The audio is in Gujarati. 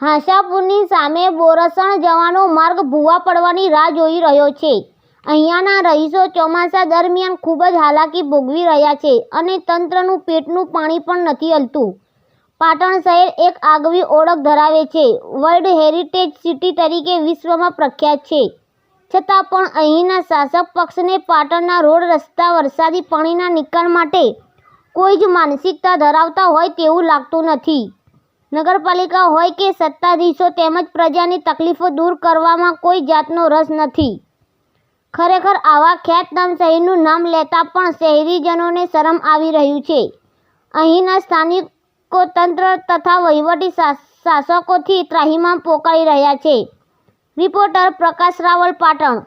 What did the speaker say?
હાંસાપુરની સામે બોરસણ જવાનો માર્ગ ભૂવા પડવાની રાહ જોઈ રહ્યો છે. અહીંયાના રહીશો ચોમાસા દરમિયાન ખૂબ જ હાલાકી ભોગવી રહ્યા છે અને તંત્રનું પેટનું પાણી પણ નથી હલતું. પાટણ શહેર એક આગવી ઓળખ ધરાવે છે. વર્લ્ડ હેરિટેજ સિટી તરીકે વિશ્વમાં પ્રખ્યાત છે. છતાં પણ અહીંના શાસક પક્ષને પાટણના રોડ રસ્તા, વરસાદી પાણીના નિકાલ માટે કોઈ જ માનસિકતા ધરાવતા હોય તેવું લાગતું નથી. નગરપાલિકા હોય કે સત્તાધીશો તેમજ પ્રજાની તકલીફો દૂર કરવામાં કોઈ જાતનો રસ નથી. ખરેખર આવા ખ્યાતનામ શહેરનું નામ લેતા પણ શહેરીજનોને શરમ આવી રહ્યું છે. અહીંના સ્થાનિકો તંત્ર તથા વહીવટી શાસકોથી ત્રાહીમામ પોકારી રહ્યા છે. રિપોર્ટર પ્રકાશ રાવલ પાટણ